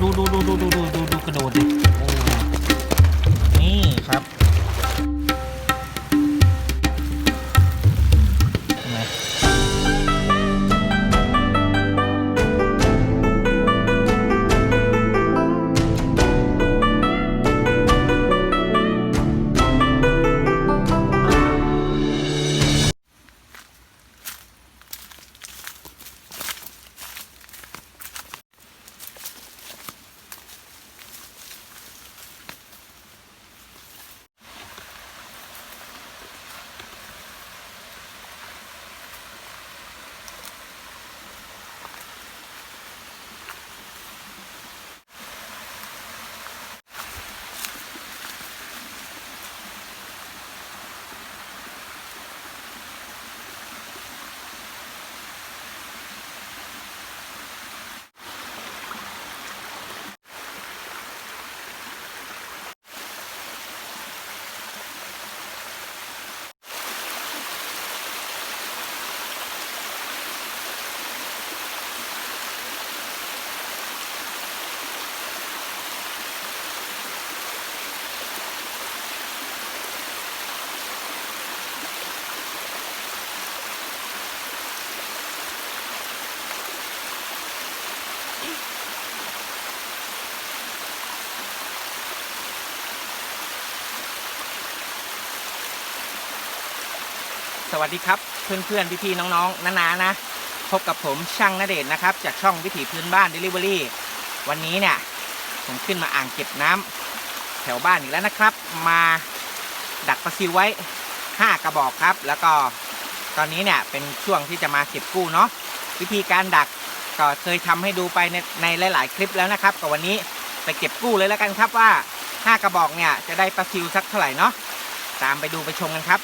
ดูดูดูดูดูดูดูกระโดดดิโสวัสดีครับเพื่อนๆพี่ๆน้องๆนานานะ พบกับผมช่างนาเดชนนะครับ จากช่องวิถีพื้นบ้าน Delivery วันนี้เนี่ย ผมขึ้นมาอ่างเก็บน้ำแถวบ้านอีกแล้วนะครับ มาดักปลาซิวไว้ 5 กระบอกครับ แล้วก็ตอนนี้เนี่ยเป็นช่วงที่จะมาเก็บกู้เนาะวิธีการดักก็เคยทำให้ดูไปในในหลาย ๆ คลิปแล้วนะครับก็วันนี้ไปเก็บกู้เลยแล้วกันครับว่า 5 กระบอกเนี่ยจะได้ปลาซิวสักเท่าไหร่เนาะตามไปดูไปชมกันครับ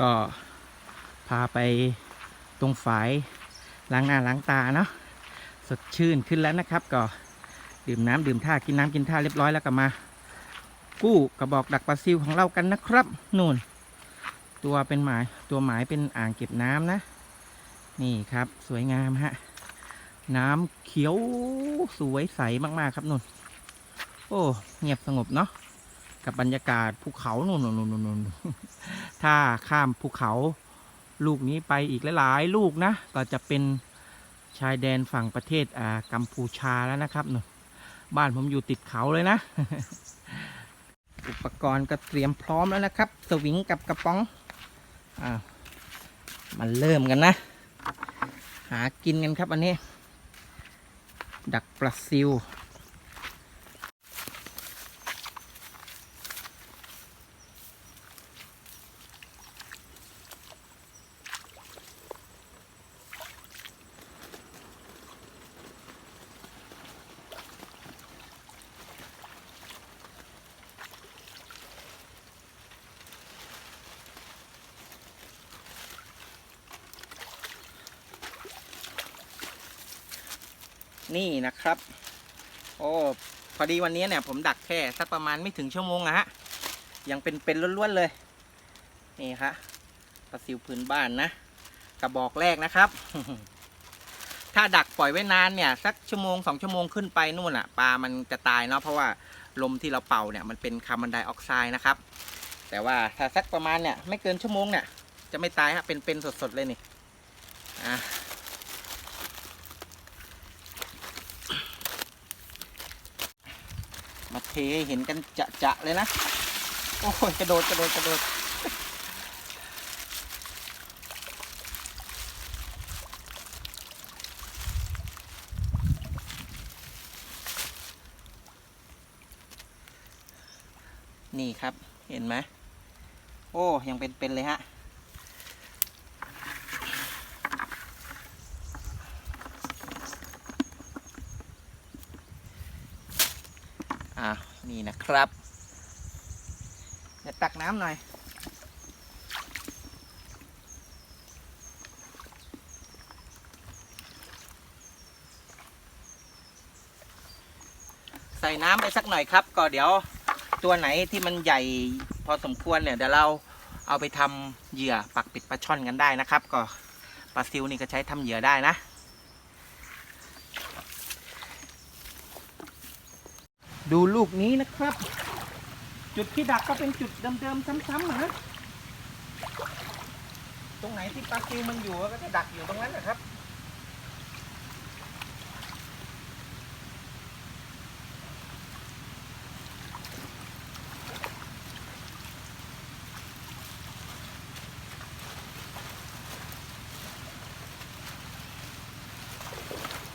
ก็พาไปตรงฝายล้างหน้าล้างตาเนาะสดชื่นขึ้นแล้วนะครับ ก็ดื่มน้ำดื่มท่ากินน้ำกินท่าเรียบร้อยแล้วก็มา กู้กระบอกดักปลาซิวของเรากันนะครับนู่น ตัวเป็นหมายตัวหมายเป็นอ่างเก็บน้ำนะ นี่ครับสวยงามฮะน้ำเขียวสวยใสมากๆครับนู่น โอ้ เงียบสงบเนาะ กับบรรยากาศภูเขานู่นนู่นนถ้าข้ามภูเขาลูกนี้ไปอีกหลายๆลูกนะ ก็จะเป็นชายแดนฝั่งประเทศอ่ากัมพูชาแล้วนะครับหนูบ้านผมอยู่ติดเขาเลยนะ อุปกรณ์ก็เตรียมพร้อมแล้วนะครับ สวิงกับกระป๋องอ่ามันเริ่มกันนะ หากินกันครับอันนี้ ดักปลาซิว นี่นะครับ โอ้พอดีวันนี้เนี่ยผมดักแค่สักประมาณไม่ถึงชั่วโมงอะฮะ ยังเป็นเป็นล้วนๆเลย นี่ฮะปลาซิวพื้นบ้านนะกระบอกแรกนะครับ ถ้าดักปล่อยไว้นานเนี่ยสักชั่วโมงสองชั่วโมงขึ้นไปนู่นอะปลามันจะตายเนาะเพราะว่าลมที่เราเป่าเนี่ยมันเป็นคาร์บอนไดออกไซด์นะครับ แต่ว่าถ้าสักประมาณเนี่ยไม่เกินชั่วโมงเนี่ยจะไม่ตายฮะเป็นเป็นสดๆเลยนี่อะ มา เทให้เห็นกันจะจะๆเลยนะ โอ้ยกระโดดกระโดดกระโดดนี่ครับ เห็นไหม โอ้ ยังเป็นๆเลยฮะ นี่นะครับเดี๋ยวตักน้ำหน่อย ใส่น้ำไปสักหน่อยครับ ก็เดี๋ยวตัวไหนที่มันใหญ่พอสมควรเนี่ยเดี๋ยวเราเอาไปทำเหยื่อปักปิดปลาช่อนกันได้นะครับ ก็ปลาซิวนี่ก็ใช้ทำเหยื่อได้นะ ดูลูกนี้นะครับ จุดที่ดักก็เป็นจุดเดิมๆซ้ำๆนะตรงไหนที่ปลาซิวมันอยู่ก็จะดักอยู่ตรงนั้นนะครับ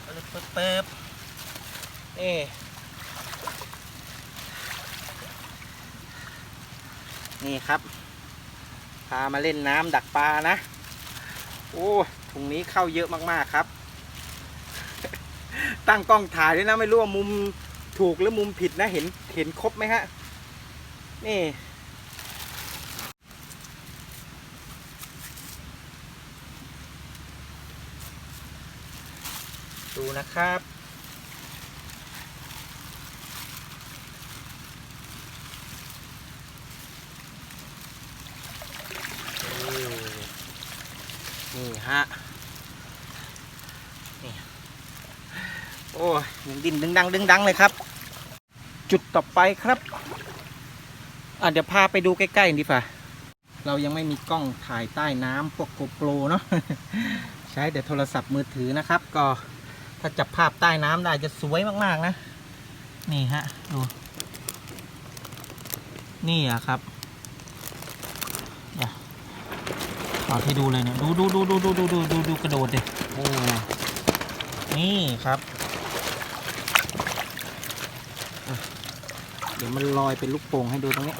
เปิบเปิบเปิบเอ๊ นี่ครับ พามาเล่นน้ำดักปลานะ โอ้ถุงนี้เข้าเยอะมากๆครับ ตั้งกล้องถ่ายด้วยนะไม่รู้ว่ามุมถูกหรือมุมผิดนะเห็นเห็นครบไหมฮะ นี่ ดูนะครับ ฮะนี่โอ้ยังดินดึงดังดึงดังเลยครับ จุดต่อไปครับอะเดี๋ยวพาไปดูใกล้ๆดีฝ่าเรายังไม่มีกล้องถ่ายใต้น้ำพวกโกโปรเนาะใช้แต่โทรศัพท์มือถือนะครับ ก็ถ้าจับภาพใต้น้ำได้จะสวยมากๆนะ นี่ฮะดูนี่อะครับเดี๋ยว ขอที่ดูเลยเนี่ยดูดูดูดูดูดูดูดูดูกระโดดดิโอ้นี่ครับ เดี๋ยวมันลอยเป็นลูกโป่งให้ดูตรงนี้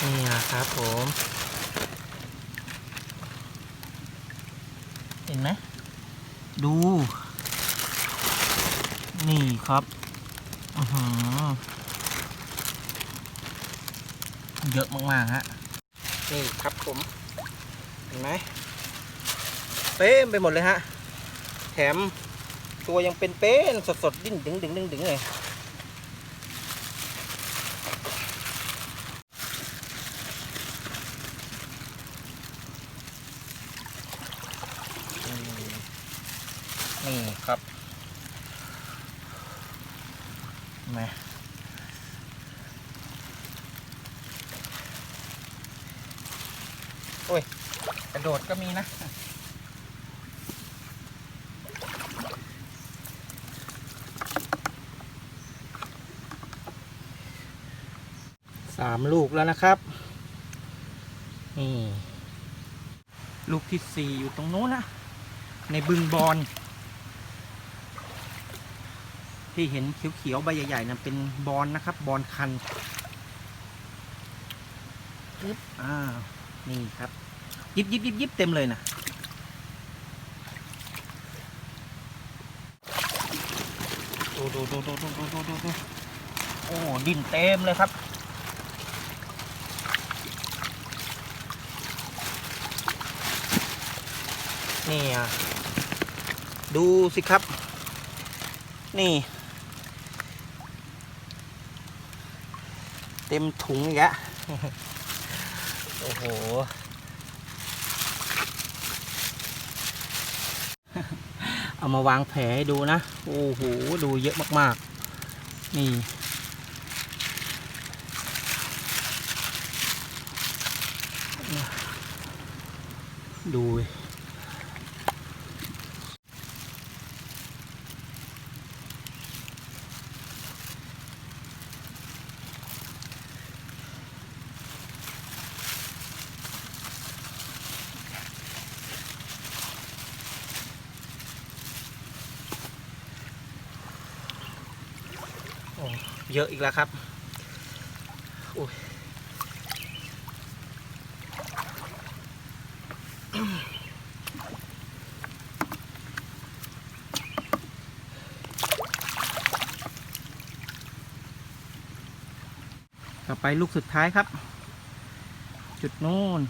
นี่นะครับผม เห็นไหมดู นี่ครับ อือหือ เยอะมากๆฮะนี่ครับผม เห็นไหมเต็มไปหมดเลยฮะ แถมตัวยังเป็นเป็นสดๆดิ้นดึงดึงดึงดึงเลย นี่ครับเห็นไหม โอ้ย กระโดดก็มีนะสามลูกแล้วนะครับ นี่ ลูกที่สี่อยู่ตรงโน้นนะ ในบึงบอนที่เห็นเขียวๆใบใหญ่ๆนั่นเป็นบอนนะครับ บอนคันปึ๊บอ่า นี่ครับ ยิบยิบยิบยิบเต็มเลยนะดูดูดูดูดูดูดูดูดูโอ้ดินเต็มเลยครับ นี่อะ ดูสิครับ นี่ เต็มถุงอีกแล้วโอ้โห เอามาวางแผลให้ดูนะ โอ้โห ดูเยอะมากๆ นี่ ดู เยอะอีกแล้วครับโอ้ยต่อไปลูกสุดท้ายครับ จุดโน้น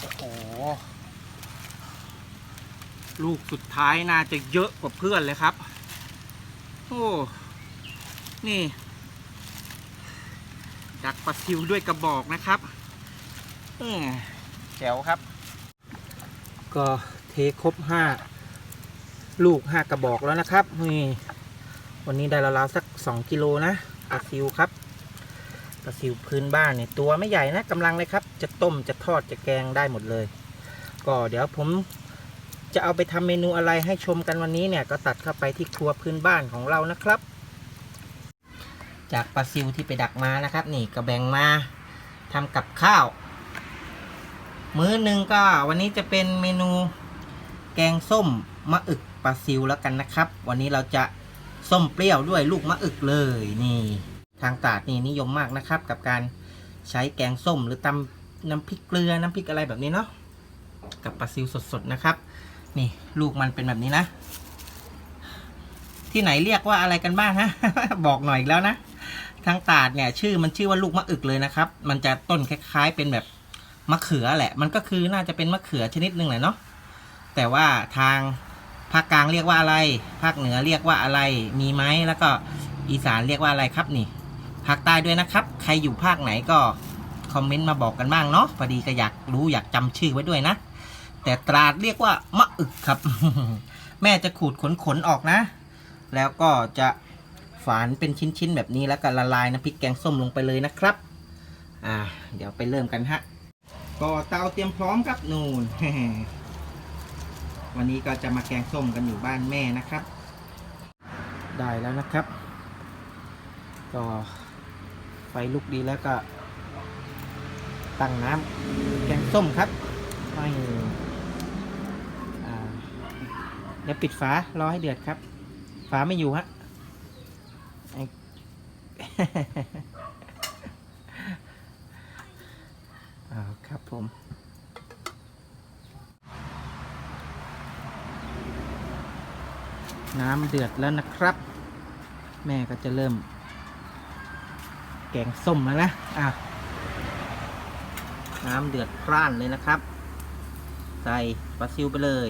โอ้โห ลูกสุดท้ายน่าจะเยอะกว่าเพื่อนเลยครับ โอ้ นี่ ดักปลาซิวด้วยกระบอกนะครับอืมแจ๋วครับ ก็เทครบห้าลูกห้ากระบอกแล้วนะครับนี่วันนี้ได้ราวๆสักสองกิโลนะปลาซิวครับปลาซิวพื้นบ้านเนี่ยตัวไม่ใหญ่นะกำลังเลยครับ จะต้มจะทอดจะแกงได้หมดเลย ก็เดี๋ยวผม จะเอาไปทำเมนูอะไรให้ชมกันวันนี้เนี่ยก็ตัดเข้าไปที่ครัวพื้นบ้านของเรานะครับ จากปลาซิวที่ไปดักมานะครับ นี่ก็แบ่งมาทำกับข้าว มื้อหนึ่งก็วันนี้จะเป็นเมนูแกงส้มมะอึกปลาซิวแล้วกันนะครับ วันนี้เราจะส้มเปรี้ยวด้วยลูกมะอึกเลยนี่ ทางตาดนี่นิยมมากนะครับ กับการใช้แกงส้มหรือตำน้ำพริกเกลือน้ำพริกอะไรแบบนี้เนาะกับปลาซิวสดๆนะครับ นี่ลูกมันเป็นแบบนี้นะ ที่ไหนเรียกว่าอะไรกันบ้างฮะ บอกหน่อยอีกแล้วนะทางตาดเนี่ย ชื่อมันชื่อว่าลูกมะอึกเลยนะครับ มันจะต้นคล้าย ๆ เป็นแบบมะเขือแหละ มันก็คือน่าจะเป็นมะเขือชนิดหนึ่งแหละเนาะแต่ว่าทางภาคกลางเรียกว่าอะไร ภาคเหนือเรียกว่าอะไร มีไหมแล้วก็อีสานเรียกว่าอะไรครับนี่ ภาคใต้ด้วยนะครับ ใครอยู่ภาคไหนก็คอมเมนต์มาบอกกันบ้างเนาะพอดีก็อยากรู้อยากจำชื่อไว้ด้วยนะ แต่ตราดเรียกว่ามะอึกครับ แม่จะขูดขนขนๆออกนะ แล้วก็จะฝานเป็นชิ้นๆแบบนี้แล้วก็ละลายน้ำพริกแกงส้มลงไปเลยนะครับ อ่า เดี๋ยวไปเริ่มกันฮะก็เตาเตรียมพร้อมครับนูนวันนี้ก็จะมาแกงส้มกันอยู่บ้านแม่นะครับ ได้แล้วนะครับ ก็ไฟลุกดีแล้วก็ตั้งน้ำแกงส้มครับให้อ่า เดี๋ยวปิดฝารอให้เดือดครับ ฝาไม่อยู่ฮะไอ้อ่าครับผม น้ำเดือดแล้วนะครับ แม่ก็จะเริ่ม แกงส้มแล้วนะอะน้ำเดือดพร่านเลยนะครับ ใส่ปลาซิวไปเลย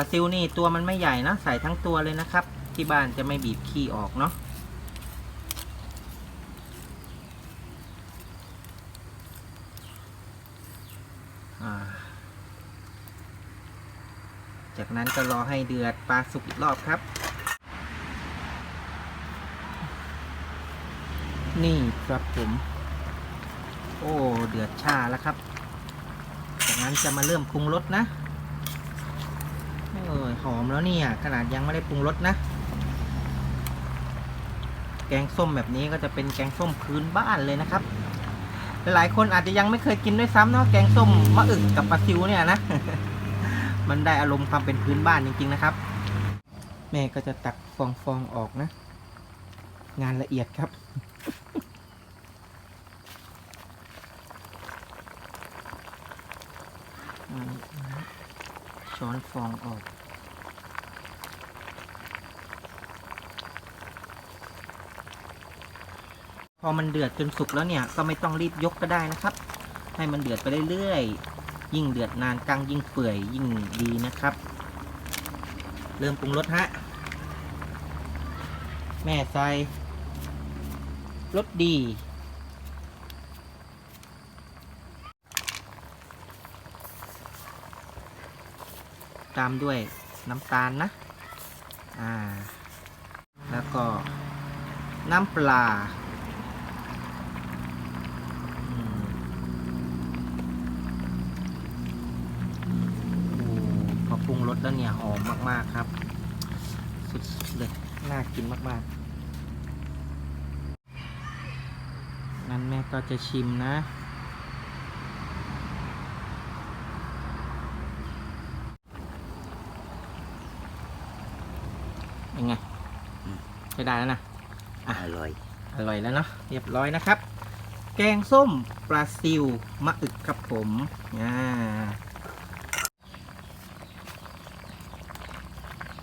ปลาซิวนี่ตัวมันไม่ใหญ่นะ ใส่ทั้งตัวเลยนะครับ ที่บ้านจะไม่บีบขี้ออกเนาะจากนั้นก็รอให้เดือดปลาสุกอีกรอบครับ นี่ครับผม โอ้ เดือดชาแล้วครับ จากนั้นจะมาเริ่มปรุงรสนะ เออหอมแล้วเนี่ยขนาดยังไม่ได้ปรุงรสนะ แกงส้มแบบนี้ก็จะเป็นแกงส้มพื้นบ้านเลยนะครับ หลายคนอาจจะยังไม่เคยกินด้วยซ้ำเนาะแกงส้มมะอึกกับปลาซิวเนี่ยนะ มันได้อารมณ์ความเป็นพื้นบ้านจริงๆนะครับ แม่ก็จะตักฟองฟองๆออกนะ งานละเอียดครับช้อนฟองออก พอมันเดือดจนสุกแล้วเนี่ยก็ไม่ต้องรีบยกก็ได้นะครับ ให้มันเดือดไปเรื่อยๆ ยิ่งเดือดนานกังยิ่งเปื่อยยิ่งดีนะครับ เริ่มปรุงรสฮะ แม่ใส่รสดี ตามด้วยน้ำตาลนะ อ่า แล้วก็น้ำปลา ปรุงรสแล้วเนี่ยหอมมาก ๆ ครับ สุดๆเลยน่ากินมากๆ นั้นแม่ก็จะชิมนะเป็นไงใช้ได้แล้วนะอร่อย อร่อยแล้วเนาะเรียบร้อยนะครับ แกงส้มปลาซิวมะอึกครับผมอ่า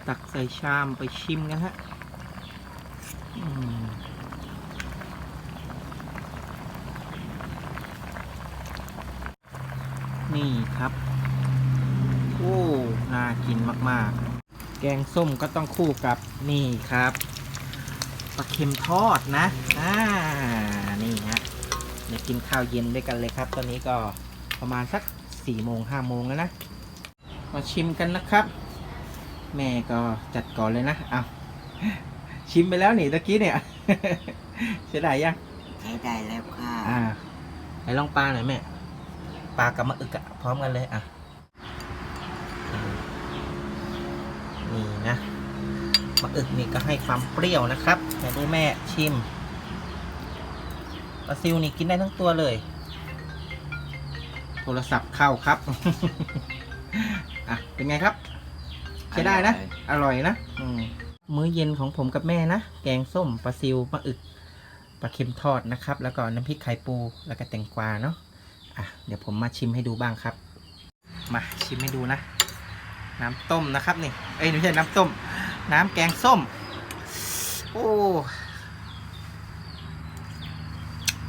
ตักใส่ชามไปชิมกันฮะนี่ครับ โอ้ น่ากินมาก ๆ แกงส้มก็ต้องคู่กับนี่ครับปลาเค็มทอดนะ อ่า นี่ฮะ เดี๋ยวกินข้าวเย็นด้วยกันเลยครับ ตอนนี้ก็ประมาณสักสี่โมงห้าโมงแล้วนะ มาชิมกันนะครับ แม่ก็จัดก่อนเลยนะ เอาชิมไปแล้วนี่ตะกี้เนี่ยเสียดายยังใช้ได้แล้วค่ะอ่าไหนลองปลาหน่อยแม่ปลากับมะอึกอะพร้อมกันเลยอะอืมนี่นะมะอึกนี่ก็ให้ความเปรี้ยวนะครับไหนดูแม่ชิมปลาซิวนี่กินได้ทั้งตัวเลย โทรศัพท์เข้าครับ อะ เป็นไงครับ ใช้ได้นะ อร่อยนะอืมมื้อเย็นของผมกับแม่นะ แกงส้มปลาซิวมะอึกปลาเค็มทอดนะครับ แล้วก็น้ำพริกไข่ปูแล้วก็แตงกวาเนาะอะเดี๋ยวผมมาชิมให้ดูบ้างครับ มาชิมให้ดูนะ น้ำต้มนะครับนี่เอ้ยไม่ใช่น้ำต้ม น้ำแกงส้ม โอ้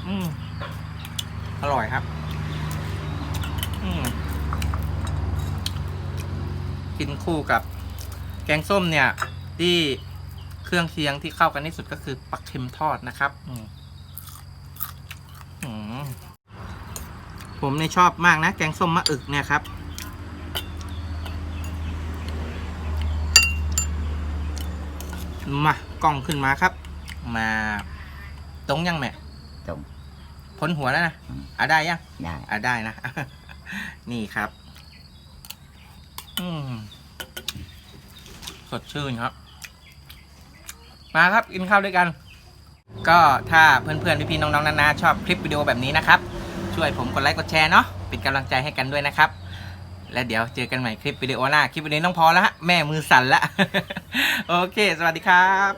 อืมอร่อยครับอืมกินคู่กับ แกงส้มเนี่ยที่เครื่องเคียงที่เข้ากันที่สุดก็คือปักเค็มทอดนะครับอืมอืมผมเนี่ยชอบมากนะ แกงส้มมะอึกเนี่ยครับ มากล้องขึ้นมาครับ มาตรงยังแม่ตรงพ้นหัวแล้วนะอืมอะได้ยังได้อะได้นะ นี่ครับ อืม สดชื่นครับ มาครับกินข้าวด้วยกัน ก็ถ้าเพื่อนๆพี่ๆน้องๆนานาชอบคลิปวิดีโอแบบนี้นะครับ ช่วยผมกดไลค์กดแชร์เนาะเป็นกำลังใจให้กันด้วยนะครับ และเดี๋ยวเจอกันใหม่คลิปวิดีโอหน้า คลิปวิดีโอนี้ต้องพอแล้วฮะแม่มือสั่นละ โอเค สวัสดีครับ